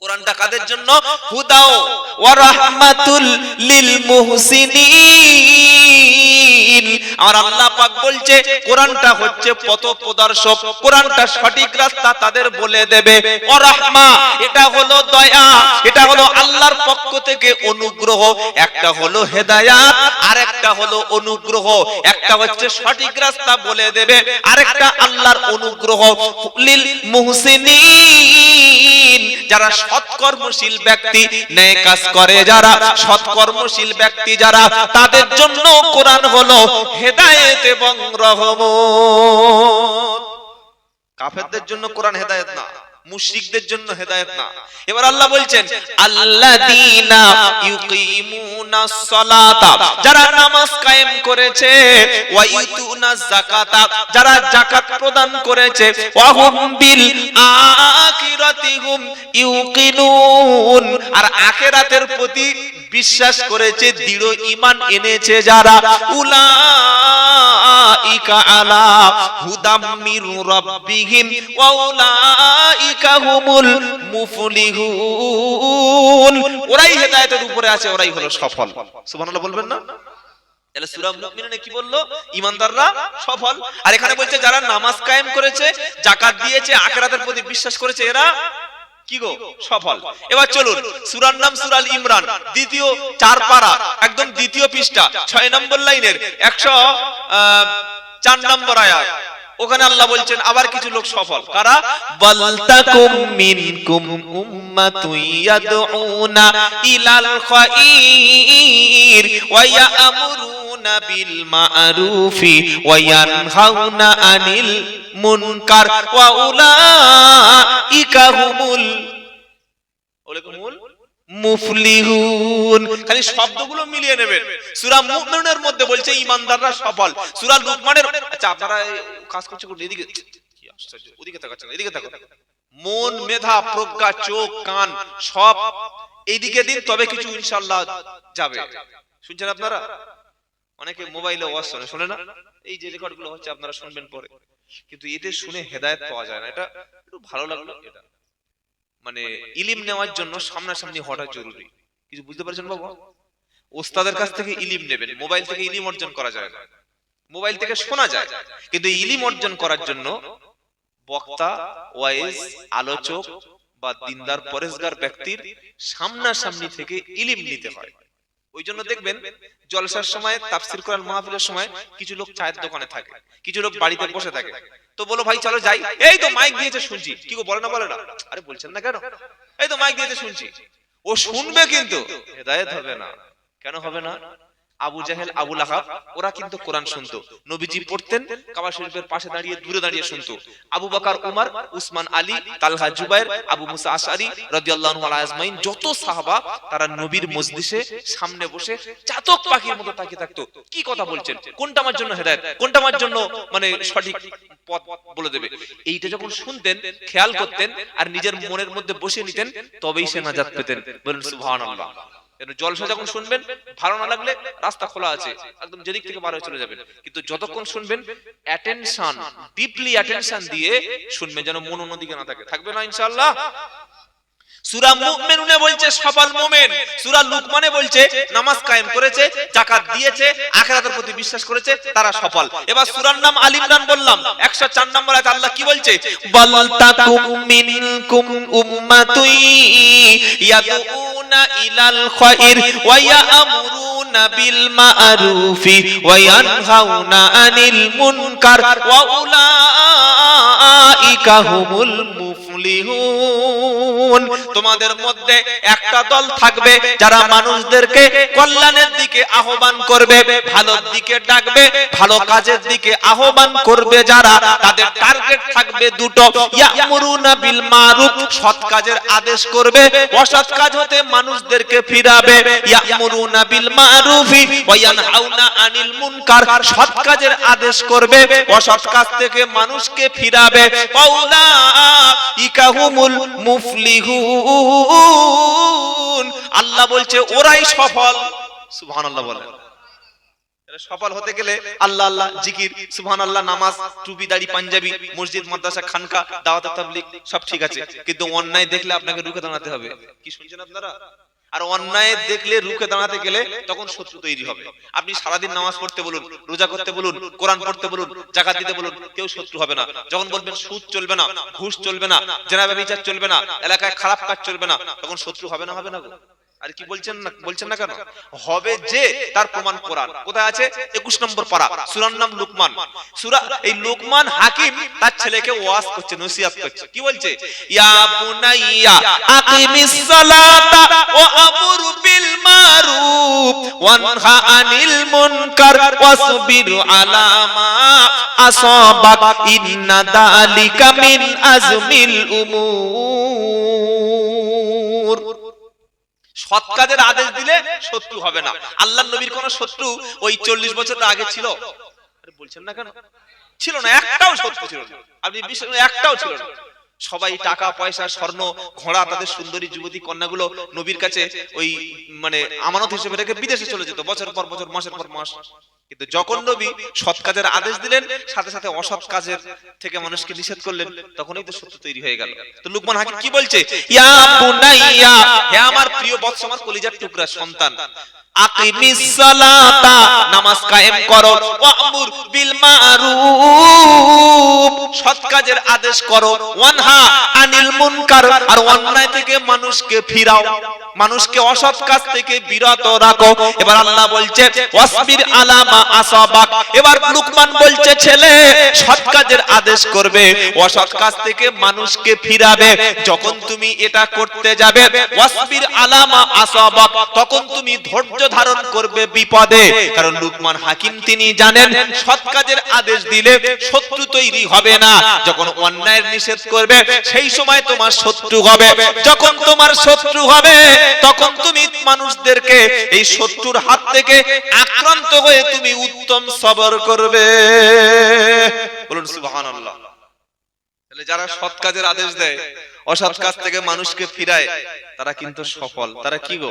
কোরআনটা কাদের জন্য? হুদাও। ওয়া রাহমাতুল লিল মুহসিনিন। আমার আল্লাহ পাক বলছে, কোরআনটা হচ্ছে পথ প্রদর্শক কোরআনটা সঠিক রাস্তা তাদের বলে দেবে। ওয়া রাহমা এটা হলো দয়া, এটা হলো আল্লাহর পক্ষ থেকে অনুগ্রহ, একটা হলো হেদায়াত আর একটা হলো অনুগ্রহ, একটা হচ্ছে সঠিক রাস্তা বলে দেবে, আরেকটা আল্লাহর অনুগ্রহ। লিল মুহসিনিন, যারা সৎকর্মশীল ব্যক্তি ন্যায় কাজ করে যারা, সৎকর্মশীল ব্যক্তি যারা, তাদের জন্য কোরআন হলো হেদায়েত এবং রহমত। কাফেরদের জন্য কোরআন হেদায়েত না। মুশরিকদের জন্য হেদায়েত না। এবার আল্লাহ বলছেন, আল্লাযীনা সালাতা যারা নামাজ কায়েম করেছে ওয়া যাকাতা, যারা যাকাত প্রদান করেছে ওয়া হুম বিল আখিরাতিহুম ইউকিনুন। আর আখিরাতের প্রতি বিশ্বাস করেছে, দৃঢ় ঈমান এনেছে যারা। ওরাই হেদায়েতের উপরে আছে, ওরাই হলো সফল। বলবেন না? কি বলল? ঈমানদাররা সফল। আর এখানে বলছে, যারা নামাজ কায়েম করেছে, যাকাত দিয়েছে, আখিরাতের প্রতি বিশ্বাস করেছে, এরা কি গো? সফল। এবার চলুন, সুরার নাম সুরাল ইমরান, দ্বিতীয় চার পারা, একদম দ্বিতীয় পৃষ্ঠা, ছয় নম্বর লাইনের, একশো চার নম্বর আয়াত। ওখানে আল্লাহ বলছেন, আবার কিছু লোক সফল। কারা? বালতাকুম মিনকুম উম্মাতুন ইয়াদউনা ইলাল খাইর ওয়া ইয়ামুরুনা মুফলিহুন খালি শব্দগুলো মিলিয়ে নেবেন। সূরা মুমিনুনের মধ্যে বলছে ঈমানদাররা সফল। সূরা লুকমানের আচ্ছা আপনারা কাজ করছেন কোন এদিকে কি আশ্চর্য, ওদিকে তাকাচ্ছেন এদিকে মন, মেধা, প্রজ্ঞা, চোখ, কান, সব এইদিকে দিন, তবে কিছু ইনশাআল্লাহ যাবে। শুনছেন আপনারা? অনেকে মোবাইলে ওয়াজ শোনে শোনে না। এই যে রেকর্ডগুলো হচ্ছে আপনারা শুনবেন পরে। কিন্তু এতে শুনে হেদায়েত পাওয়া যায় না। এটা একটু ভালো লাগল এটা। মানে ইলিম নেওয়ার জন্য সামনাসামনি হওয়াটা জরুরি। কিছু বুঝতে পারছেন বাবা? ওস্তাদের কাছ থেকে ইলিম নেবেন। মোবাইল থেকে ইলিম অর্জন করা যায় না। মোবাইল থেকে শোনা যায়। কিন্তু ইলিম অর্জন করার জন্য বক্তা ওয়াইজ আলোচক বা দিনদার পরেশগার ব্যক্তির সামনাসামনি থেকে ইলিম নিতে হয়। ওই জন্য দেখবেন জলসার সময়, তাফসির কোরআন মাহফিলের সময় কিছু লোক চায়ের দোকানে থাকে, কিছু লোক বাড়িতে বসে থাকে। তো বলো ভাই, চলো যাই। এই তো মাইক দিয়েছে শুনছি। কি গো, বলে না বলে না। আরে বলছেন না কেন? এই তো মাইক দিয়েছে শুনছি। ও শুনবে কিন্তু। হেদায়ত হবে না। কেন হবে না? আবু জাহেল আবু লাহাব ওরা কিন্তু কোরআন শুনতো। নবীজি পড়তেন কাবা শরীফের পাশে দাঁড়িয়ে দূরে দাঁড়িয়ে শুনতো। আবু বকর উমর উসমান আলী তালহা জুবাইর আবু মুসা আশআরি রাদিয়াল্লাহু আনহু আজমাইন যত সাহাবা তারা নবীর মজলিসে সামনে বসে চাতক পাখির মতো তাকিয়ে থাকতো। কি কথা বলছেন? কোনটা আমার জন্য হেদায়েত? কোনটা আমার জন্য মানে সঠিক পথ বলে দেবে। এইটা যখন শুনতেন খেয়াল করতেন আর নিজের মনের মধ্যে বসে নিতেন তবেই সে নাজাত পেতেন বলুন সুবহানাল্লাহ জলসা যখন শুনবেন, ভালো না লাগলে রাস্তা খোলা আছে, একদম যেদিক থেকে বার হয়ে চলে যাবেন। কিন্তু যতক্ষণ শুনবেন অ্যাটেনশন ডিপলি অ্যাটেনশন দিয়ে শুনবেন যেন মন অন্যদিকে না থাকে। থাকবে না, ইনশাআল্লাহ? সূরা মুমিনুনে বলছে সফল মুমিন। সূরা লুকমানে বলছে, নামাজ কায়েম করেছে, যাকাত দিয়েছে, আখিরাতের প্রতি বিশ্বাস করেছে, তারা সফল। এবার সূরার নাম আল ইমরান বললাম 104 নম্বর আয়াত আল্লাহ কি বলছে? বাল তাকুম মিনকুম উম্মাতুন ইয়াদউনা ইলাল খায়র ওয়া ইয়ামুরুনা বিল মা'রুফি ওয়া ইয়ানহাউনা আনিল মুনকার ওয়া উলাইকা হুমুল মুফলিহুন। তোমাদের মধ্যে একটা দল থাকবে যারা মানুষদেরকে কল্যাণের দিকে আহ্বান করবে, ভালোর দিকে ডাকবে, ভালো কাজের দিকে আহ্বান করবে যারা, তাদের টার্গেট থাকবে দুটো। ইয়ামুরুনা বিল মারুফ, সৎ কাজের আদেশ করবে, অসৎ কাজ হতে মানুষদেরকে ফিরাবে। ইয়ামুরুনা বিল মারুফি ওয়া ইয়ানহাউনা আনিল মুনকার, সৎ কাজের আদেশ করবে, অসৎ কাজ থেকে মানুষকে ফিরাবে। পাউলা ইকাহুমুল মুফলিহুন আল্লাহ বলছে, ওরাই সফল। সুবহানাল্লাহ বলেন এরা সফল হতে গেলে আল্লাহ আল্লাহ জিকির সুবহান আল্লাহ নামাজ, টুপি, দাড়ি, পাঞ্জাবি, মসজিদ, মাদ্রাসা, খানকা, দাওয়াত, তাবলিগ, সব ঠিক আছে। কিন্তু অন্যায় দেখলে আপনাকে রুখে দাঁড়াতে হবে। কি শুনছেন আপনারা? আর অন্যায় দেখলে, রুখে দাঁড়াতে গেলে তখন শত্রু তৈরি হবে আপনি সারাদিন নামাজ পড়তে বলুন, রোজা করতে বলুন, কোরআন পড়তে বলুন জাকাত দিতে বলুন, কেউ শত্রু হবে না যখন বলবেন সুদ চলবে না, ঘুষ চলবে না জেনাবে বিচার চলবে না, এলাকায় খারাপ কাজ চলবে না, তখন শত্রু হবে না হবে না? আর কি বলছেন না বলছেন না কেন? হবে যে তার প্রমাণ কোরআন কোথায় আছে? একুশ নম্বর পারা সুরার নাম লুকমান। সুরা এই লুকমান হাকিম তার ছেলেকে ওয়াজ করছে নসিহত করছে। কি বলছে? ইয়া বুনাইয়া আকিমিস সালাতা ওয়া আমুর বিল মারুফ ওয়ানহা আনিল মুনকার ওয়াসবির আলা মা আসাবাক ইন্না দালিকা মিন আজমিল উমুর। সৎ কাজের আদেশ দিলে শত্রু হবে না। আল্লাহ নবীর কোন শত্রু ওই চল্লিশ বছর আগে ছিল। বলছেন না কেন? ছিল না একটাও শত্রু ছিল না। আপনি একটাও ছিল না। সবাই টাকা পয়সা স্বর্ণ ঘোড়া তাদের সুন্দরী যুবতী কন্যাগুলো নবীর কাছে ওই মানে আমানত হিসেবে রেখে বিদেশে চলে যেত বছর পর বছর মাসের পর মাস। কিন্তু যখন নবী সৎ কাজের আদেশ দিলেন, সাথে সাথে অসৎ কাজের থেকে মানুষকে নিষেধ করলেন, তখনই তো সত্য তৈরি হয়ে গেল। তো লুকমান হাকিম কি বলছে? ইয়া বুনাইয়া, হে আমার প্রিয় বৎস, আমার কলিজার টুকরা সন্তান, আকিমিস সালাতা, নামাজ কায়েম করো, ওয়ামুর বিল মারুফ। কাজের আদেশ করো। ওয়ানহা আনিল মুনকার, আর অন্যায় থেকে মানুষকে ফিরাও। মানুষকে অসৎ কাজ থেকে বিরত রাখো। এবার আল্লাহ বলছে, ওয়াসবির আলামা আসাবাক। এবার লুকমান বলছে, ছেলে, সৎ কাজের আদেশ করবে। অসৎ কাজ থেকে মানুষকে ফিরাবে। যখন তুমি এটা করতে যাবে, ওয়াসবির আলামা আসাবাক, তখন তুমি ধৈর্য ধারণ করবে বিপদে। কারণ লুকমান হাকিম তিনি জানেন, সৎ কাজের আদেশ দিলে শত্রু তৈরি হবে না। যখন অন্যায়ের নিষেধ করবে সেই সময় তোমার শত্রু হবে। যখন তোমার শত্রু হবে তখন তুমি মানুষদেরকে এই শত্রুর হাত থেকে আক্রান্ত হয়ে তুমি উত্তম সবর করবে। বলুন সুবহানাল্লাহ। তাহলে যারা সৎ কাজের আদেশ দেয় অসৎ কাজ থেকে মানুষকে ফিরায় তারা কিন্তু সফল। তারা কি গো?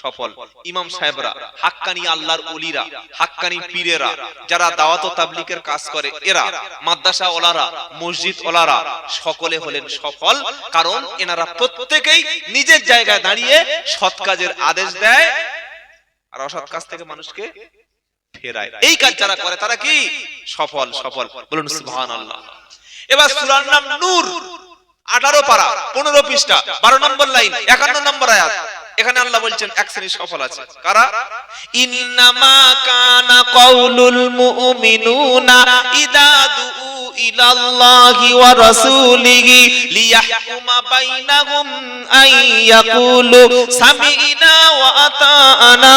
সফল। ইমাম সাহেবরা হাক্কানি আল্লাহর ওলিরা হাক্কানি পীরেরা যারা দাওয়াত ও তাবলিকের কাজ করে এরা মাদ্রাসা ওলারা মসজিদ ওলারা সকলে হলেন সফল। কারণ এনারা প্রত্যেকেই নিজের জায়গায় দাঁড়িয়ে সৎ কাজের আদেশ দেয় আর অসৎ কাজ থেকে মানুষকে ফেরায়। এই কাজ যারা করে তারা কি? সফল সফল বলুন সুবহানাল্লাহ এবার সূরার নাম নূর। আঠারো পারা, পনেরো পৃষ্ঠা, বারো নম্বর লাইন, একান্ন নম্বর আয়াত। এখানে আল্লাহ বলছেন, এক শ্রেণি সফল আছে। কারা? ইন্নামা কানা কাউলুল মুমিনুনা ইদা ইলাল্লাহি ওয়া রাসূলিহি লিয়াহকুমা বাইনাহুম আন ইয়াকুলু, সামি'না ওয়া আতা'না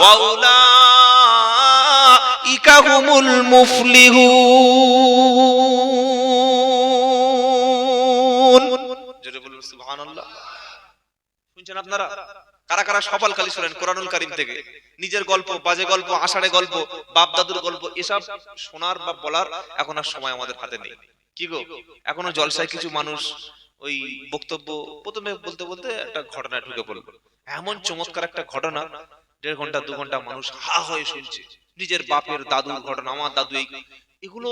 ওয়া উলাইকা হুমুল মুফলিহুন। জোরে শুনছেন আপনারা? কারা কারা সফল কালী শোনেন কোরআনুল কারিম থেকে? নিজের গল্প, বাজে গল্প, আষাঢ়ে গল্প বাপ দাদুর গল্প, এসব শোনার বা বলার এখন আর সময় আমাদের হাতে নেই। কি গো? এখনও জলসায় কিছু মানুষ ওই বক্তব্য, প্রথমে বলতে বলতে একটা ঘটনা ঢুকে পড়ল। এমন চমৎকার একটা ঘটনা, দেড় ঘণ্টা, দু ঘণ্টা মানুষ হা হয়ে শুনছে। নিজের বাপের দাদুর ঘটনা আমার দাদু এই এগুলো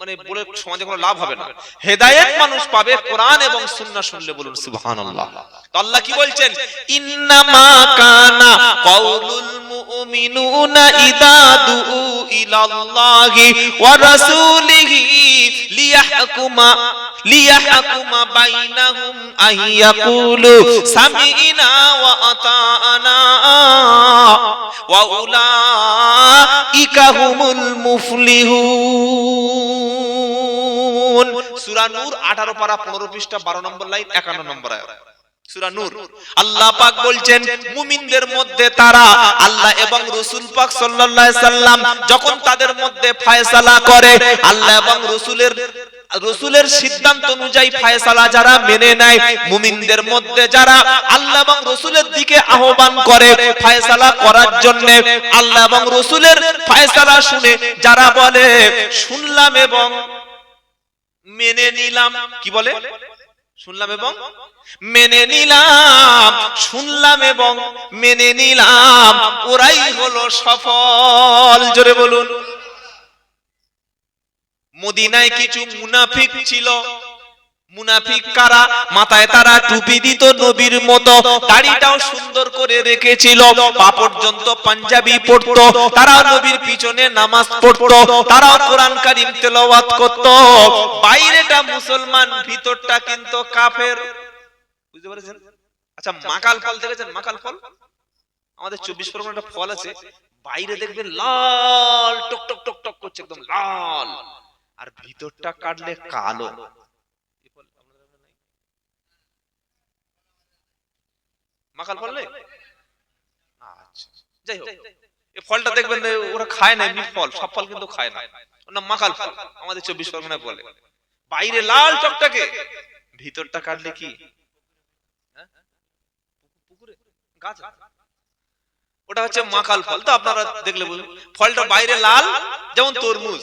মানে বলে সমাজে কোনো লাভ হবে না। হেদায়েত মানুষ পাবে কোরআন এবং সুন্নাহ শুনলে বলুন সুবহানাল্লাহ। তো আল্লাহ কি বলছেন? ইন্নামা কানা কাউলুল মুমিনুনা ইদা দুউ ইলাল্লাহি ওয়া রাসূলিহি লিয়াহকুমা লিয়াহকুমা বাইনাহুম আন ইয়াকুলু সামি'না ওয়া আতা'না ওয়া উলাইকা হুমুল মুফলিহুন। সূরা নূর 18 পারা 15 পৃষ্ঠা 12 নম্বর লাইন 51 নম্বর আয়াত। সূরা নূর। আল্লাহ পাক বলছেন, মুমিনদের মধ্যে তারা আল্লাহ এবং রাসূল পাক সাল্লাল্লাহু আলাইহি সাল্লাম যখন তাদের মধ্যে ফয়সালা করে, আল্লাহ এবং রাসূলের, রসুলের সিদ্ধান্ত অনুযায়ী ফায়সালা যারা মেনে নেয়, মুমিনদের মধ্যে যারা আল্লাহ এবং রসুলের দিকে আহ্বান করে ফায়সালা করার জন্য, আল্লাহ এবং রসুলের ফায়সালা শুনে যারা বলে, শুনলাম এবং মেনে নিলাম। কি বলে? শুনলাম এবং মেনে নিলাম শুনলাম এবং মেনে নিলাম ওরাই হলো সফল। জোরে বলুন। মদিনায় কিছু মুনাফিক ছিল। মুনাফিক কারা? মাথায় তারা টুপি দিত নবীর মতো। দাড়িটাও সুন্দর করে রেখেছিল। পা পর্যন্ত পাঞ্জাবি পড়তো তারা নবীর পিছনে নামাজ পড়তো। তারাও কোরআন কারিম তেলাওয়াত করত। বাইরেটা মুসলমান, ভিতরটা কিন্তু কাফের। বুঝতে পেরেছেন? আচ্ছা মাকাল ফল দেখেছেন? মাকাল ফল? আমাদের চব্বিশ পরগনা একটা ফল আছে। বাইরে দেখবেন লাল টক টক টক টক করছে, একদম লাল। আর ভিতরটা কাটলে কালো এই ফল আপনাদের ওখানে নাই? মাকাল ফল? নেই আচ্ছা যাই হোক এই ফলটা দেখবেন ওরা খায় না এমনি ফল সব ফল কিন্তু খায় না। ওর নাম মাকাল ফল আমাদের চব্বিশ পরগনায় বলে। বাইরে লাল টকটাকে ভিতরটা কাটলে কি? হ্যাঁ? পুকুরে গাছ ওটা হচ্ছে মাকাল ফল। তো আপনারা দেখলে বুঝুন ফলটা বাইরে লাল যেমন তরমুজ।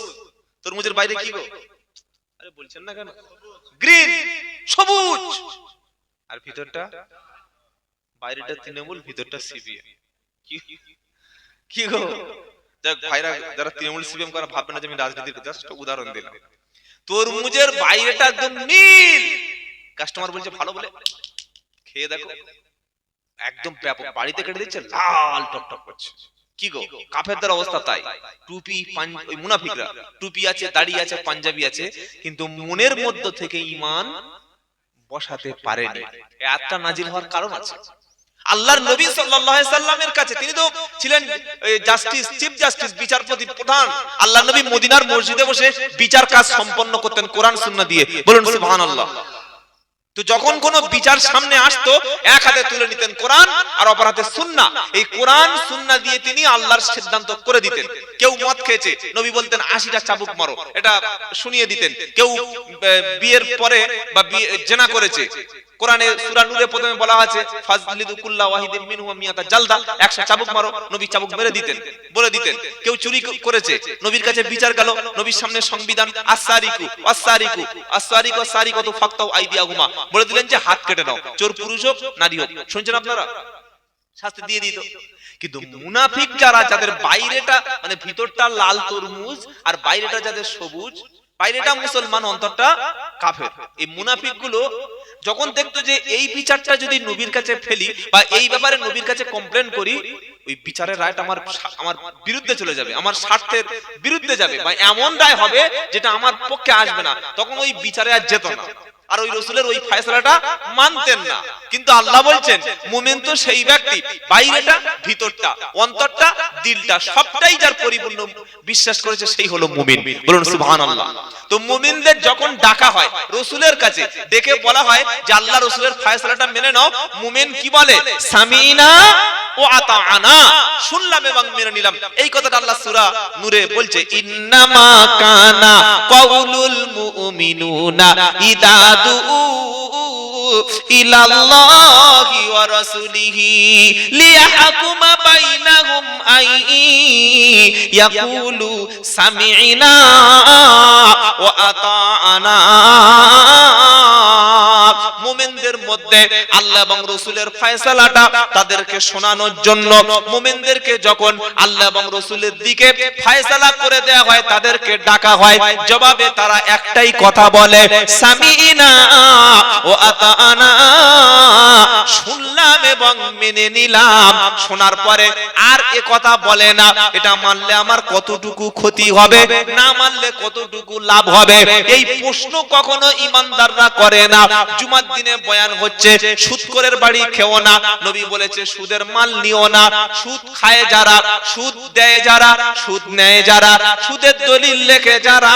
তরমুজের বাইরে কি গো? আরে বলছেন না কেন? গ্রিন সবুজ। আর ভিতরটা? বাইরেটা তৃণমূল ভিতরটা সিপিএম। কি গো? যাক ভাইরা যারা তৃণমূল সিপিএম করা ভাববে না যে আমি রাজনীতির জাস্ট উদাহরণ দিলাম। তরমুজের বাইরেটা একদম নীল! কাস্টমার বলছে ভালো বলে? খেয়ে দেখো। একদম ব্যাপক। বাড়িতে কেটে দিচ্ছে লাল টকটক করছে। কি গো? কাফেরদের অবস্থা তাই। টুপি ওই মুনাফিকরা। টুপি আছে দাড়ি আছে পাঞ্জাবি আছে কিন্তু মনের মধ্য থেকে ইমান বসাতে পারেনি। এই আয়াতটা নাজিল হওয়ার কারণ আছে। আল্লাহর নবী সাল্লাল্লাহু সাল্লামের কাছে তিনি তো ছিলেন জাস্টিস চিফ জাস্টিস বিচারপতি প্রধান। আল্লাহর নবী মদিনার মসজিদে বসে বিচার কাজ সম্পন্ন করতেন কোরআন, সুন্নাহ দিয়ে। বলুন, সুবহানাল্লাহ। তো যখন কোন বিচার সামনে আসতো, এক হাতে তুলে নিতেন কোরআন আর অপর হাতে সুন্না এই কোরআন সুন্না দিয়ে তিনি আল্লাহর সিদ্ধান্ত করে দিতেন। কেউ মদ খেয়েছে, নবী বলতেন, আশিটা চাবুক মারো। এটা শুনিয়ে দিতেন। কেউ বিয়ের পরে বা জেনা করেছে। কোরআনে সূরা নূরে প্রথমে বলা আছে, ফাজলিদু কুল্লা ওয়াহিদিন মিয়াতা জালদা। 100 চাবুক মারো, নবী চাবুক মেরে দিতেন, বলে দিতেন, কেউ চুরি করেছে। নবীর কাছে বিচার গেল, নবীর সামনে সংবিধান আসারিকু আসারিকু আসারিকু ফাক্তাউ আইদিয়াহুমা। বলে দিলেন যে, হাত কেটে নাও, চোর পুরুষ হোক, নারী হোক। শুনছেন আপনারা? শাস্তি দিয়ে দিত। কিন্তু মুনাফিক যারা, যাদের বাইরেটা মানে ভিতরটা লাল তরমুজ আর বাইরেটা যাদের সবুজ, বাইরেটা মুসলমান, অন্তরটা কাফের। এই মুনাফিকগুলো যখন দেখতো যে এই বিচারটা যদি নবীর কাছে ফেলি বা এই ব্যাপারে নবীর কাছে কমপ্লেন করি ওই বিচারের রায়টা আমার আমার বিরুদ্ধে চলে যাবে আমার স্বার্থের বিরুদ্ধে যাবে বা এমন রায় হবে যেটা আমার পক্ষে আসবে না। তখন ওই বিচারে আর যেত না। আর ওই রসুলের ওই ফয়সালাটা মানতেন না। কিন্তু আল্লাহ বলছেন মুমিন তো সেই ব্যক্তি বাইরেটা ভিতরটা অন্তরটা দিলটা সবটাই যার পরিপূর্ণ বিশ্বাস করেছে সেই হলো মুমিন। বলুন সুবহানাল্লাহ। তো মুমিনদের যখন ডাকা হয় রসুলের কাছে ডেকে বলা হয় যে আল্লাহ রসুলের ফয়সালাটা মেনে নাও। মুমিন কি বলে? সামিনা ও আতাআনা। শুনলাম এবং মেনে নিলাম। এই কথাটা আল্লাহ সূরা নূরে বলছে, ইন্নামা কানা কাউলুল মুমিনুনা ইদা দুউ ইলাল্লাহি ওয়া রাসূলিহি লিয়াহকুমা বাইনাহুম আই ইয়াকুলু সামি'না ওয়া আতা'না মুমিনদের মধ্যে আল্লাহ এবং রসুলের ফয়সালাটা তাদেরকে শোনানোর জন্য মুমিনদেরকে যখন আল্লাহ এবং রসুলের দিকে ফয়সালা করে দেয়া হয়, তাদেরকে ডাকা হয়। জবাবে তারা একটাই কথা বলে সামিনা ও শুনলাম এবং মেনে নিলাম। শোনার পরে আর এ কথা বলে না। এটা মানলে আমার কতটুকু ক্ষতি হবে? না মানলে কতটুকু লাভ হবে? এই প্রশ্ন কখনো ইমানদাররা করে না। জুমার দিনে বয়ান হচ্ছে সুদকরের বাড়ি খেও না। নবী বলেছে, সুদের মাল নিও না। সুদ খায় যারা, সুদ দেয় যারা, সুদ নেয় যারা, সুদের দলিল লেখে যারা,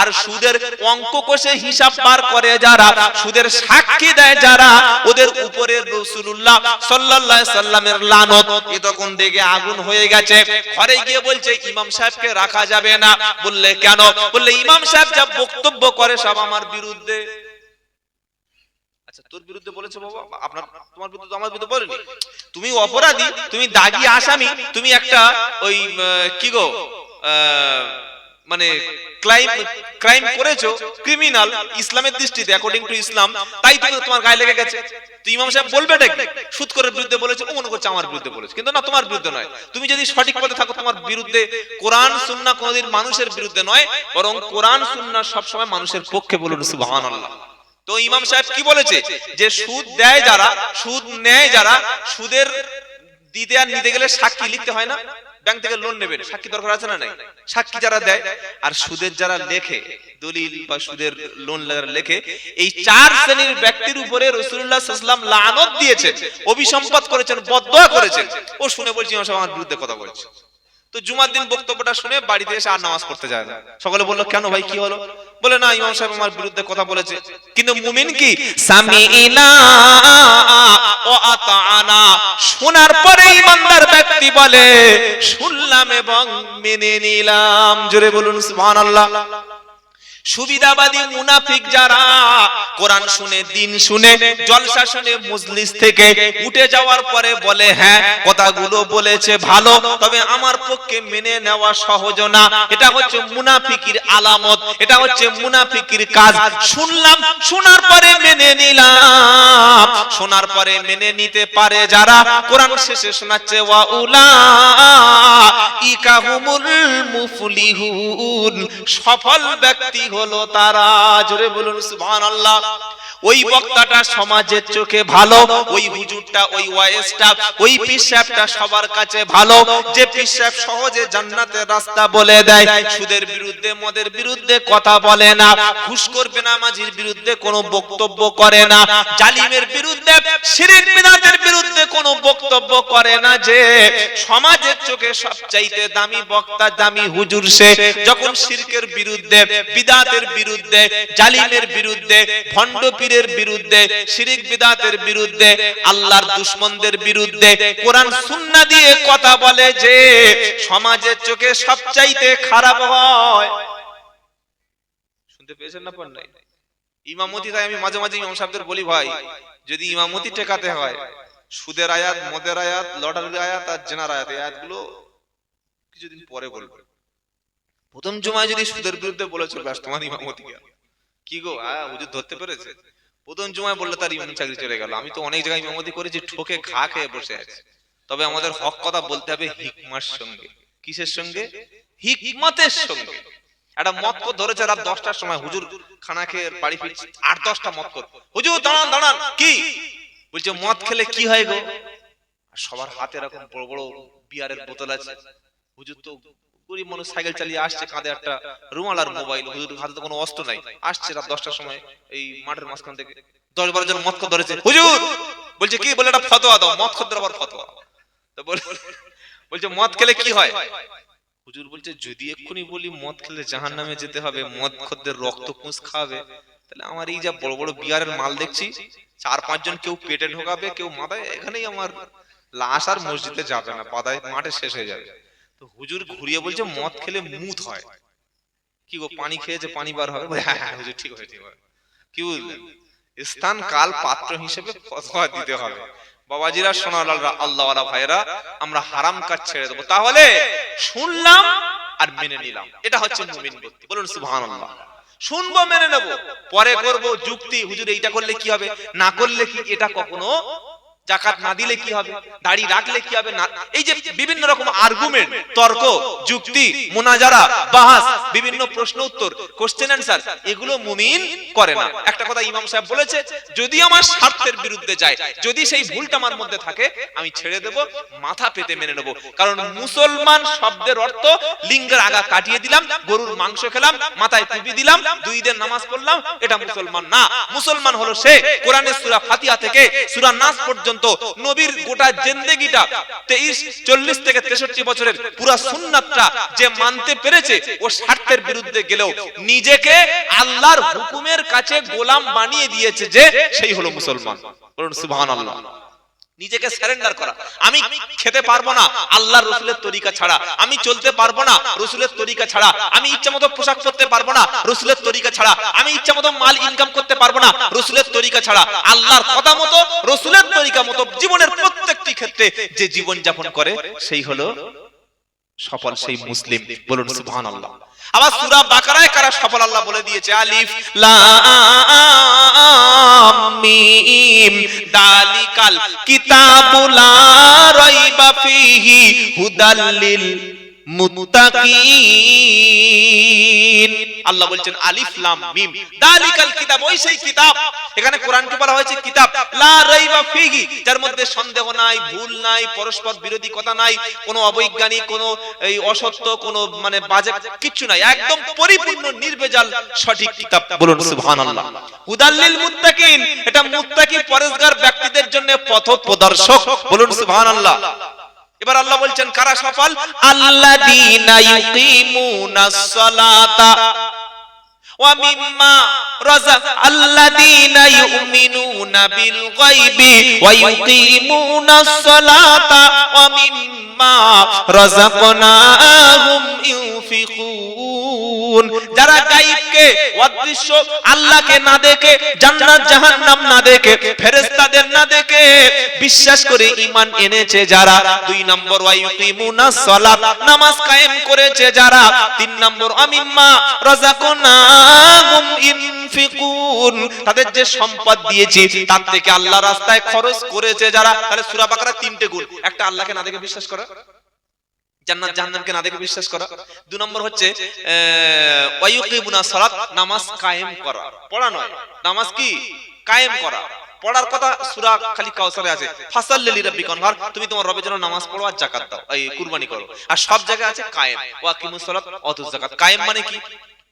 আর সুদের অঙ্ক কষে হিসাব বার করে যারা, সুদের সাক্ষী দেয় যারা, ওদের উপরে রসুল্লাহ সাল্লাল্লাহু সাল্লামের লানত। তখন দেখে আগুন হয়ে গেছে। ঘরে গিয়ে বলছে, ইমাম সাহেবকে রাখা যাবে না। বললে, কেন? বললে, ইমাম সাহেব যা বক্তব্য করে সব আমার বিরুদ্ধে। আচ্ছা তুমি অপরাধী, তুমি দাগি আসামি, তুমি একটা ওই কি গো? মানে ক্রাইম করেছ ক্রিমিনাল ইসলামের দৃষ্টিতে অ্যাকর্ডিং টু ইসলাম, তাই তুমি তোমার গায়ে লেগে গেছে। তো ইমাম সাহেব বলবে নাকি সুদ করার বিরুদ্ধে বলেছে, ও মনে করছে আমার বিরুদ্ধে বলেছে। কিন্তু না, তোমার বিরুদ্ধে নয়। তুমি যদি সঠিক পথে থাকো, তোমার বিরুদ্ধে কোরআন, সুন্নাহ কোনোদিন মানুষের বিরুদ্ধে নয়, বরং কোরআন, সুন্নাহ সবসময় মানুষের পক্ষে বলুন, সুবহানাল্লাহ। তো ইমাম সাহেব কি বলেছে? যে সুদ দেয় যারা, সুদ নেয় যারা, সুদের দিতে আর নিতে গেলে সাক্ষী লিখতে হয় না। ব্যাংক থেকে লোন নেবেন। সাক্ষী দরকার আছে না নাই? সাক্ষী যারা দেয়, আর সুদের যারা লেখে, দলিল বা সুদের লোন যারা লেখে, এই চার শ্রেণির ব্যক্তির উপরে রসুল্লাহ সাল্লাম লানত দিয়েছেন অভিসম্পাদ করেছেন বদয়া করেছেন। ও শুনে বলছি আমার বিরুদ্ধে কথা বলছে। তো জুমার দিন বক্তব্যটা শুনে বাড়িতে এসে আর নামাজ পড়তে যায় না। সকলে বলল, কেন ভাই, কি হলো? বলে, না, ইমাম সাহেব আমার বিরুদ্ধে কথা বলেছে। কিন্তু মুমিন কি? শোনার পরে ইমানদার ব্যক্তি বলে, শুনলাম এবং মেনে নিলাম। জোরে বলুন, সুবহানাল্লাহ। সুবিধাবাদী মুনাফিক যারা, কোরআন শুনে, দিন শুনে, জলসা শুনে মজলিস থেকে উঠে যাওয়ার পরে বলে হ্যাঁ কথাগুলো বলেছে ভালো, তবে আমার পক্ষে মেনে নেওয়া সহজ না। এটা হচ্ছে মুনাফিকির আলামত, এটা হচ্ছে মুনাফিকির কাজ। শুনলাম, শোনার পরে মেনে নিলাম। শোনার পরে মেনে নিতে পারে যারা, কোরআন শেষে শোনাচ্ছে ওয়া উলা ইকাহুমুল মুফলিহুন। সফল ব্যক্তি হলো তারা। জোরে বলুন, সুবহানাল্লাহ। ওই বক্তাটা সমাজের চোখে ভালো, ওই হুজুরটা, ওই ওয়াইসটা, ওই পিসাবটা সবার কাছে ভালো। যে পিসাব সহজে জান্নাতের রাস্তা বলে দেয়, সুদের বিরুদ্ধে, মদের বিরুদ্ধে কথা বলে না, ঘুষ করবে না মাঝির বিরুদ্ধে কোনো বক্তব্য করে না, জালিমের বিরুদ্ধে শিরিক বিদাতের বিরুদ্ধে কোনো বক্তব্য করে না যে, সমাজের চোখে সবচাইতে দামি বক্তা, দামি হুজুর সে। যখন শিরকের বিরুদ্ধে, বিদাতের বিরুদ্ধে, জালিমের বিরুদ্ধে, ভণ্ড পীরের বিরুদ্ধে, শিরিক বিদাতের বিরুদ্ধে, আল্লাহর দুশ্মনদের বিরুদ্ধে কোরআন, সুন্নাহ দিয়ে কথা বলে যে, সমাজের চোখে সবচাইতে খারাপ হয়। শুনতে পেয়েছেন না নাই? ইমামতি তাই আমি মাঝে মাঝে ইমাম সাহেবদের বলি ভাই, যদি ইমামতি টেকাতে হয়, সুদের আয়াত, মদের আয়াত, লটারির আয়াত আর জেনার আয়াত, এই আয়াতগুলো কিছুদিন পরে বলব। প্রথম জুমায় যদি সুদের বিরুদ্ধে বলেছ, ব্যাস তোমার ইমামতি কি গো হ্যাঁ হুজুর ধরতে পেরেছে? প্রথম জুমায় বললে তার ইমাম চাকরি চলে গেল। আমি তো অনেক জায়গায় ইমামতি করেছি, ঠোকে ঘা খেয়ে বসে আছি। তবে আমাদের হক কথা বলতে হবে হিকমার সঙ্গে। কিসের সঙ্গে? হিকমতের সঙ্গে। একটা মত কর ধরেছে রাত দশটার সময়। হুজুর খানা খেয়ে বাড়ি ফিরছে, আট দশটা মত কর। হুজুর, দাঁড়ান দাঁড়ান, কি? বলছে, মদ খেলে কি হয় গো? সবার হাতে এরকম বড় বড় বিয়ারের বোতল আছে। হুজুর তো গরিব মানুষ সাইকেল চালিয়ে আসছে, কাঁধে একটা রুমাল আর মোবাইল। হুজুর হাতে তো কোনো অস্ত্র নাই। আসছে রাত দশটার সময়, এই মাঠের মাঝখান থেকে। দশ বারো জন মদ খোর ধরেছে। হুজুর! বলছে, কি? বলে, একটা ফতোয়া দাও, মদ খোর আবার ফতোয়া। তো বলছে, মদ খেলে কি হয়? হুজুর বলছে, যদি এক্ষুনি বলি মদ খেলে জাহান নামে যেতে হবে, মদ খদ্দের রক্ত পুঁজ খাবে, তাহলে আমার এই যা বড় বড় বিয়ারের মাল দেখছি, চার পাঁচজন কেউ পেটে ঢোকাবে, কেউ মাথায়, এখানেই আমার লাশ আর মসজিদে যাবে না পাদায় মাঠে শেষ হয়ে যাবে। তো হুজুর ঘুরিয়ে বলছে, মদ খেলে মুত হয়। কি গো, পানি খেয়েছে, পানি বার হবে? হ্যাঁ হ্যাঁ হুজুর, ঠিক হয়েছে। কি বুঝলেন স্থান কাল পাত্র হিসেবে ফতোয়া দিতে হবে। বাবাজিরা সোনার আল্লাহওয়ালা ভাইরা আমরা হারাম কাজ ছেড়ে দেবো। তাহলে শুনলাম আর মেনে নিলাম। এটা হচ্ছে মুমিন ব্যক্তি। বলুন সুবহানাল্লাহ। শুনব মেনে নেব। পরে করব যুক্তি। হুজুর এইটা করলে কি হবে? না করলে কি এটা কখনো জাকাত না দিলে কি হবে? দাড়ি রাখলে কি হবে? না, এই যে বিভিন্ন রকম আর্গুমেন্ট তর্ক, যুক্তি, মুনাজারা, বাহাস, বিভিন্ন প্রশ্ন উত্তর কোশ্চেন অ্যান্সার এগুলো মুমিন করে না। একটা কথা ইমাম সাহেব বলেছে, যদি আমার স্বার্থের বিরুদ্ধে যায়, যদি সেই ভুলটা আমার মধ্যে থাকে, আমি ছেড়ে দেব, মাথা পেতে মেনে নেব। কারণ মুসলমান শব্দের অর্থ, লিঙ্গের আগা কাটিয়ে দিলাম, গরুর মাংস খেলাম, মাথায় টুপি দিলাম, দুই দিন নামাজ পড়লাম, এটা মুসলমান না। মুসলমান হলো সে, কোরআনের সূরা ফাতিহা থেকে সূরা নাস পর্যন্ত নবীর গোটা জিন্দেগিটা 23 40 থেকে 63 বছরের পুরো সুন্নাতটা যে মানতে পেরেছে, ও স্বার্থের বিরুদ্ধে গেলেও নিজেকে আল্লাহর হুকুমের কাছে গোলাম বানিয়ে দিয়েছে যে সেই হলো মুসলমান। বলুন সুবহানাল্লাহ। নিজেকে সারেন্ডার করা। আমি খেতে পারব না। আল্লাহর রসুলের তরিকা ছাড়া। আমি চলতে পারব না। রসুলের তরিকা ছাড়া। আমি ইচ্ছা মতো পোশাক পরতে পারব না। রসুলের তরিকা ছাড়া। আমি ইচ্ছা মতো মাল ইনকাম করতে পারব না। রসুলের তরিকা ছাড়া। আল্লাহর কথা মতো রসুলের তরিকা মতো জীবনের প্রত্যেকটি ক্ষেত্রে যে জীবন যাপন করে সেই হলো সফল সেই মুসলিম। বলুন সুবহানাল্লাহ। আবার সুরা বাকারায় কারা সফল আল্লাহ বলে দিয়েছে? আলিফ, লাম, মিম। দালিকাল কিতাবুলা রাইবা ফিহি হুদাল লিল মুত্তাকিন। আল্লাহ বলছেন, আলিফ, লাম, মিম। দালিকাল কিতাব, ওই সেই কিতাব। এখানে কোরআনকে বলা হয়েছে? কিতাব। লা রাইবা ফিহি, যার মধ্যে সন্দেহ নাই, ভুল নাই, পরস্পর বিরোধী কথা নাই, কোনো অবৈজ্ঞানিক, কোনো এই অসত্য, কোনো মানে বাজে কিচ্ছু নাই। একদম পরিপূর্ণ, নির্ভেজাল, সঠিক কিতাব। বলুন, সুবহানাল্লাহ। হুদাল্লিল মুত্তাকিন, এটা মুত্তাকি পরেশগার ব্যক্তিদের জন্য পথ প্রদর্শক বলুন, সুবহানাল্লাহ। এবার আল্লাহ বলছেন, কারা সফল? আল্লাযীনা ইউকিমুনাস সালাতা। ওয়া মিম্মা রাযাক আল্লাযীনা ইউমিনুনা বিল গায়বি ওয়া ইউকিমুনাস সালাতা। ওয়া মিম্মা রাযাকনাহুম ইউনফিকুন যারা গায়বকে অদৃশ্য আল্লাহকে না দেখে, জান্নাত, জাহান্নাম না দেখে, ফেরেশতাদের না দেখে, বিশ্বাস করে ঈমান এনেছে যারা। দুই নম্বর নামাজ কায়েম করেছে যারা। তিন নম্বর আমিম্মা ইনফিকুন, তাদের যে সম্পদ দিয়েছি, তার থেকে আল্লাহ রাস্তায় খরচ করেছে যারা। তাহলে সূরা বাকারা তিনটে গুণ, একটা আল্লাহকে না দেখে বিশ্বাস করা। জান্নাত জাহান্নামকে না দেখে বিশ্বাস করা। দুই নম্বর হচ্ছে ওয়ায়ুকিমুনা সালাত নামাজ কায়েম করা। পড়া নয়। নামাজ কি? কায়েম করা। পড়ার কথা সূরা খালি কাউসারে আছে। ফাসাল লিলি রাব্বিকা ওয়ানহার তুমি তোমার রবের জন্য নামাজ পড়ো আর যাকাত দাও এই কুরবানি করো। আর সব জায়গায় আছে কায়েম। ওয়াকিমুস সালাত অতুজ যাকাত। কায়েম মানে কি?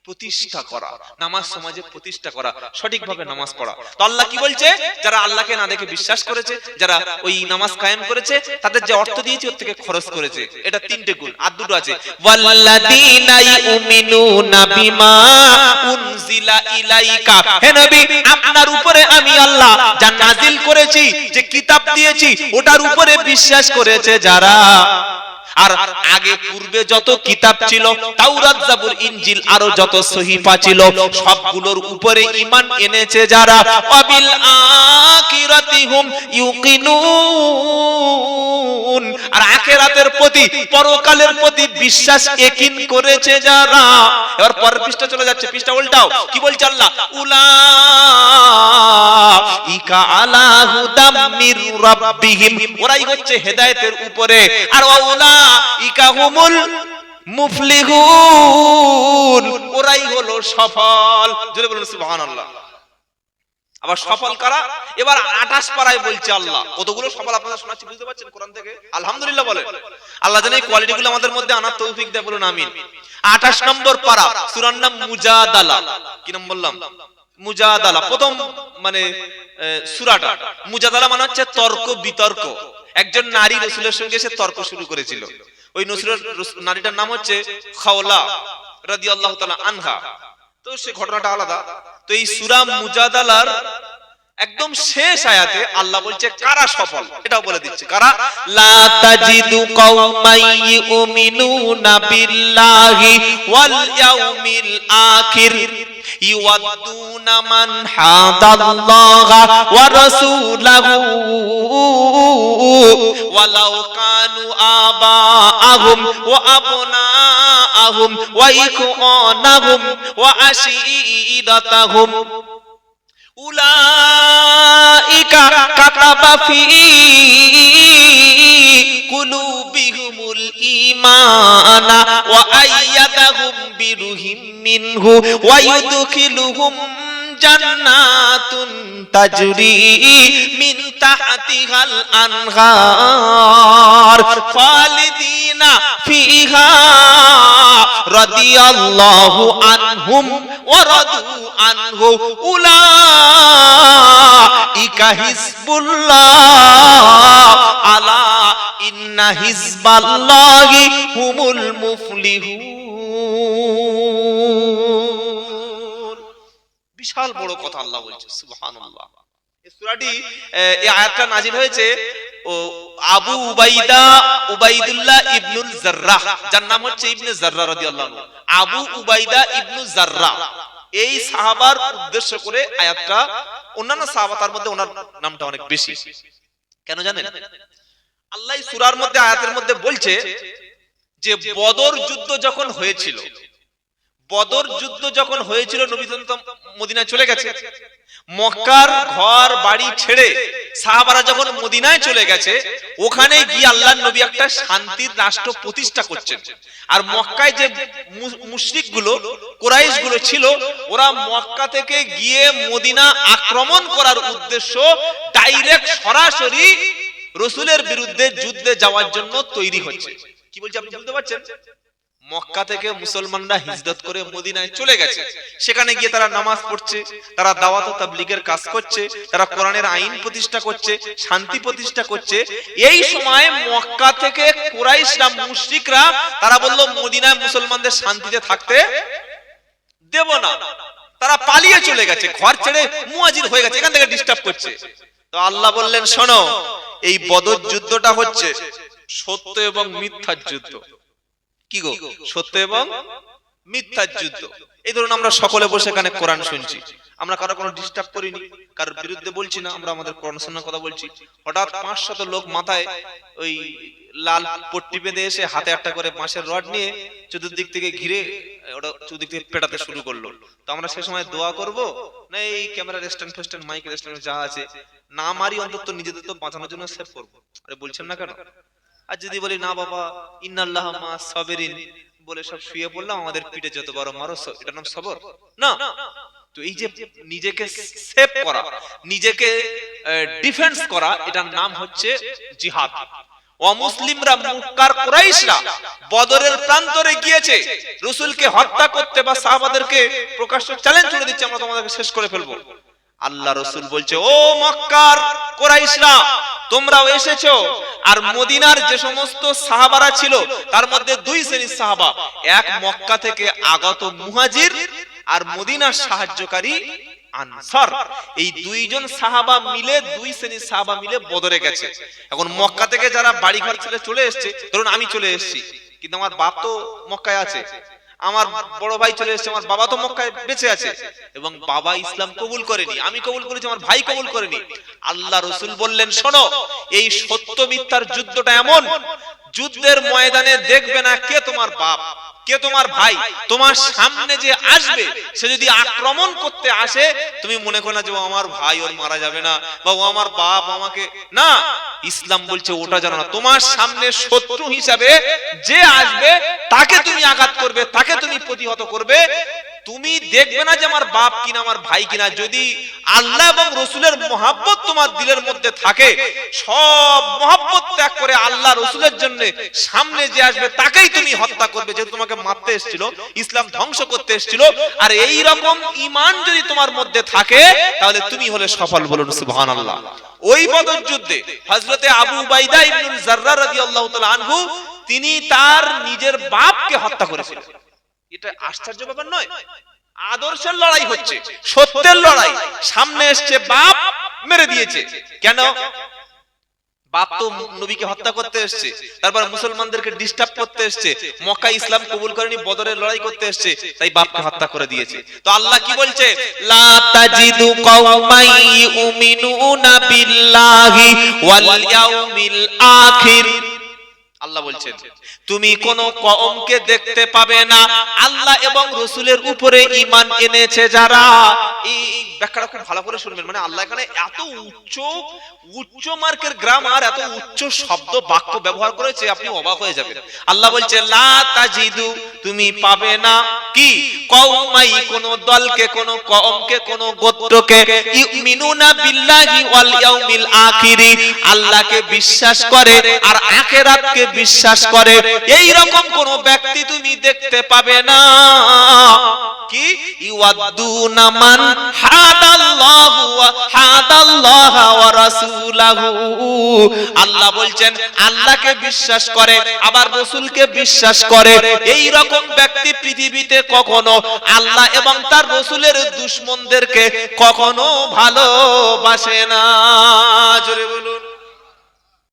প্রতিষ্ঠা করা। নামাজ সমাজে প্রতিষ্ঠা করা। সঠিকভাবে নামাজ পড়া। তো আল্লাহ কি বলছে? যারা আল্লাহকে না দেখে বিশ্বাস করেছে যারা ওই নামাজ কায়েম করেছে তাদের যে অর্থ দিয়েছে ওর থেকে খরচ করেছে। এটা তিনটে গুণ। আর দুটো আছে। ওয়াল্লাযীনা ইউমিনুনা বিমা উনজিলা ইলাইকা। হে নবী আপনার উপরে আমি আল্লাহ যা নাজিল করেছি যে কিতাব দিয়েছি ওটার উপরে বিশ্বাস করেছে যারা আর আগে পূর্বে যত কিতাব ছিল, তাওরাত, জাবুর, ইনজিল, আরও যত সহিফা ছিল, সবগুলোর উপরে ঈমান এনেছে যারা। ওয়াবিল আখিরাতিহুম ইউকিনুন। আর আখিরাতের প্রতি, পরকালের প্রতি বিশ্বাস একিন করেছে যারা। এবার পরের পৃষ্ঠা চলে যাচ্ছে, পৃষ্ঠা উল্টাও। কি বলছে আল্লাহ? উলাইকা আলা হুদাম মির রাব্বিহিম। ওরাই হচ্ছে হেদায়েতের উপরে। আর ওয়াউলা ইকাহুমুল মুফলিহুন। ওরাই হলো সফল। জোরে বলুন, সুবহানাল্লাহ। আবার সফল কারা? এবার আঠাশ পাড়ায় বলছে আল্লাহ। কতগুলো সফল আপনারা শোনাচ্ছি, বুঝতে পারছেন কোরআন থেকে? আলহামদুলিল্লাহ বলে। আল্লাহ এই কোয়ালিটি গুলো আমাদের মধ্যে আনার তৌফিক দেয়, বলুন আমিন। আঠাশ নম্বর পাড়া, সুরার নাম মুজাদালা। কি নাম বললাম? মুজাদালা। প্রথম মানে সুরাটা। মুজাদালা মানে হচ্ছে তর্ক, বিতর্ক। একজন নারী রসুলের সঙ্গে সে তর্ক শুরু করেছিল। ওই নসরুল নারীটার নাম হচ্ছে খাওলা রাদি আল্লাহ আনহা। তো সে ঘটনাটা আলাদা। তো এই সুরা মুজাদালার একদম শেষ আয়াতে আল্লাহ বলছে, কারা সফল? এটাও বলে দিচ্ছে। কারা? লা তাজিদু কওমাই ইউমিনুনা বিল্লাহি ওয়াল ইয়াউমিল আখির। ইউয়াদুনা মান হাদাল্লাহা ওয়া রাসূলাহু ওয়ালাউ কানু আবাআহুম ওয়া আবনাআহুম ওয়া ইখওয়ানাহুম ওয়া আশীরাতাহুম উলাইকা কাতাবা ফি কুলুবিহিম الإيمان وأيدهم بروح منه ويدخلهم جنات تجري من تحتها الأنهار خالدين فيها رضي الله عنهم ورضوا عنه أولئك ইকা হিজবুল্লাহ আলা ইন্না হিজবাল্লাহি হুমুল মুফলিহুন। বিশাল বড় কথা আল্লাহ বলছে, সুবহানাল্লাহ। এই সূরাটি এই আয়াতটা নাজিল হয়েছে, ও, Abu Ubaidah Ubaidullah Ibnul Jarrah, যার নাম হচ্ছে ইবনে জাররাহ রাদিয়াল্লাহু আবু উবাইদা ইবনু জাররা এই সাহাবার উদ্দেশ্য করে আয়াতটা অন্যান্য সাহাবা তার মধ্যে ওনার নামটা অনেক বেশি। কেন জানেন? আল্লাহ সুরার মধ্যে আয়াতের মধ্যে বলছে যে বদর যুদ্ধ যখন হয়েছিল বদর যুদ্ধ যখন হয়েছিল, নবী তো মদিনায় চলে গেছে। মক্কার ঘর, বাড়ি ছেড়ে সাহাবারা যখন মদিনায় চলে গেছে, ওখানে গিয়ে আল্লাহ নবী একটা শান্তির রাষ্ট্র প্রতিষ্ঠা করছেন। আর মক্কায় যে মুশরিকগুলো কোরাইশগুলো ছিল, ওরা মক্কা থেকে গিয়ে মদিনা আক্রমণ করার উদ্দেশ্য ডাইরেক্ট সরাসরি রসুলের বিরুদ্ধে যুদ্ধে যাওয়ার জন্য তৈরি হচ্ছে। কি বলছি আপনি বুঝতে পারছেন? মক্কা থেকে মুসলমানরা হিজরত করে মদিনায় চলে গেছে। সেখানে গিয়ে তারা নামাজ পড়ছে তারা দাওয়াত ও তাবলীগের কাজ করছে তারা কোরআনের আইন প্রতিষ্ঠা করছে শান্তি প্রতিষ্ঠা করছে। এই সময় মক্কা থেকে কুরাইশরা মুশরিকরা তারা বলল মদিনায় মুসলমানদের শান্তিতে থাকতে দেব না। তারা পালিয়ে চলে গেছে ঘর ছেড়ে মুয়াজির হয়ে গেছে এখান থেকে ডিস্টার্ব করছে। তো আল্লাহ বললেন শোনো এই বদর যুদ্ধটা হচ্ছে সত্য এবং মিথ্যার যুদ্ধ কি গো? সত্য এবং মিথ্যার যুদ্ধ। এই ধরুন আমরা সকলে বসে এখানে কোরআন শুনছি। আমরা কারও কোনো ডিস্টার্ব করিনি কারোর বিরুদ্ধে বলছি না আমরা আমাদের কোরআন শোনার কথা বলছি। হঠাৎ পাঁচ শত লোক মাথায় ওই লাল পট্টি বেঁধে এসে হাতে একটা করে বাঁশের রড নিয়ে চতুর্দিক থেকে ঘিরে ওটা চতুর্দিক থেকে পেটাতে শুরু করল। তো আমরা সে সময় দোয়া করব না এই ক্যামেরা স্ট্যান্ড ফেস্ট্যান্ড মাইক স্ট্যান্ড যা আছে না মারি অন্তত নিজেদের তো বাঁচানোর জন্য সেভ করব আরে বলছেন না কেন আর যদি বলি, না বাবা, ইন্নাল্লাহ মা সাবেরিন, বলে সব শুয়ে পড়লাম, আমাদের পিঠে যত বড় মারো এটার নাম সবর। না, তো এই যে নিজেকে সেভ করা, নিজেকে ডিফেন্স করা, এটার নাম হচ্ছে জিহাদ। অমুসলিমরা মুক্কার কুরাইশরা বদরের প্রান্তরে গিয়েছে, রসুলকে হত্যা করতে বা সাহাবাদেরকে প্রকাশ্য চ্যালেঞ্জ করে দিচ্ছে, আমরা তোমাদেরকে শেষ করে ফেলব। আল্লাহ রসুল বলছে, ও মক্কার কোরাইশরা, তোমরাও এসেছ। আর মদিনার যে সমস্ত সাহাবারা ছিল, তার মধ্যে দুই শ্রেণির সাহাবা, এক মক্কা থেকে আগত মুহাজির আর মদিনার সাহায্যকারী আনসার। এই দুইজন সাহাবা মিলে, দুই শ্রেণির সাহাবা মিলে বদরে গেছে। এখন মক্কা থেকে যারা বাড়ি ঘর ছেড়ে চলে এসেছে, ধরুন আমি চলে এসেছি, কিন্তু আমার বাপ তো মক্কায় আছে। আমার বড় ভাই চলে এসেছে, আমার বাবা তো মক্কায় বেঁচে আছে। এবং বাবা ইসলাম কবুল করেনি, আমি কবুল করেছি, আমার ভাই কবুল করেনি। আল্লাহ রসুল বললেন, শোনো, এই সত্য মিথ্যার যুদ্ধটা এমন, যুদ্ধের ময়দানে দেখবে না কে তোমার বাপ। কে তোমার ভাই? তোমার সামনে যে আসবে, সে যদি আক্রমণ করতে আসে, তুমি মনে করো না যে আমার ভাই, ওর মারা যাবে না, বা ও আমার বাপ আমাকে, না, ইসলাম বলছে ওটা জানো না। তোমার সামনে শত্রু হিসাবে যে আসবে, তাকে তুমি আঘাত করবে, তাকে তুমি প্রতিহত করবে। তুমি দেখবে না যে আমার বাপ কিনা, আমার ভাই কিনা। যদি আল্লাহ এবং রসুলের মহাব্বত তোমার দিলের মধ্যে থাকে। সব মহাব্বত ত্যাগ করে আল্লাহ রসুলের জন্য সামনে যে আসবে, তাকেই তুমি হত্যা করবে। যেহেতু তোমাকে মারতে এসেছিল, ইসলাম ধ্বংস করতে এসেছিল, আর এই রকম ইমান যদি তোমার মধ্যে থাকে, তাহলে তুমি হলে সফল বলুন সুবহানাল্লাহ। ওই বদর যুদ্ধে হযরতে আবু বাইদা ইবনুল জাররা রাদিয়াল্লাহু তাআলা আনহু, তিনি তার নিজের বাপকে হত্যা করেছিলেন। এটা আশ্চর্য ব্যাপার নয়। আদর্শের লড়াই হচ্ছে, সত্যের লড়াই। সামনে এসছে বাপ, মেরে দিয়েছে। কেন? বাপ তো নবীকে হত্যা করতে এসছে, তারপর মুসলমানদেরকে ডিস্টার্ব করতে এসছে মক্কা ইসলাম কবুল করেনি, বদরের লড়াই করতে এসছে, তাই বাপকে হত্যা করে দিয়েছে। তো আল্লাহ কি বলছে? ইউমিনুনা বিল্লাহি ওয়াল ইয়াউমিল আখির। আল্লাহ বলছেন তুমি কোন কমকে দেখতে পাবে না। আল্লাহ এবং রসুলের উপরে ইমান এনেছে যারা। ব্যাখ্যাটা খুব ভালো করে শুনবেন। মানে আল্লাহ এখানে এত উচ্চ উচ্চ মার্কের এত উচ্চ শব্দ বাক্য ব্যবহার করেছে, আপনি অবাক হয়ে যাবেন। আল্লাহ বলছে, লা তাজিদু, তুমি পাবে না কি? কওমাই কোন দলকে, কোন কওমকে, কোন গোত্রকে, ইউমিনুনা বিল্লাহি ওয়াল ইয়াউমিল আখিরি। আল্লাহকে বিশ্বাস করে আর আখিরাতকে বিশ্বাস করে। এই রকম কোন ব্যক্তি তুমি দেখতে পাবে না। কি? ইওয়াদুনা মান হাদাল্লাহু আল্লাহ বলছেন, আল্লাহকে বিশ্বাস করে, আবার রসুলকে বিশ্বাস করে। এই রকম ব্যক্তি পৃথিবীতে কখনো আল্লাহ এবং তার রসুলের দুশ্মনদেরকে কখনো ভালোবাসে না। জোরে বলুন।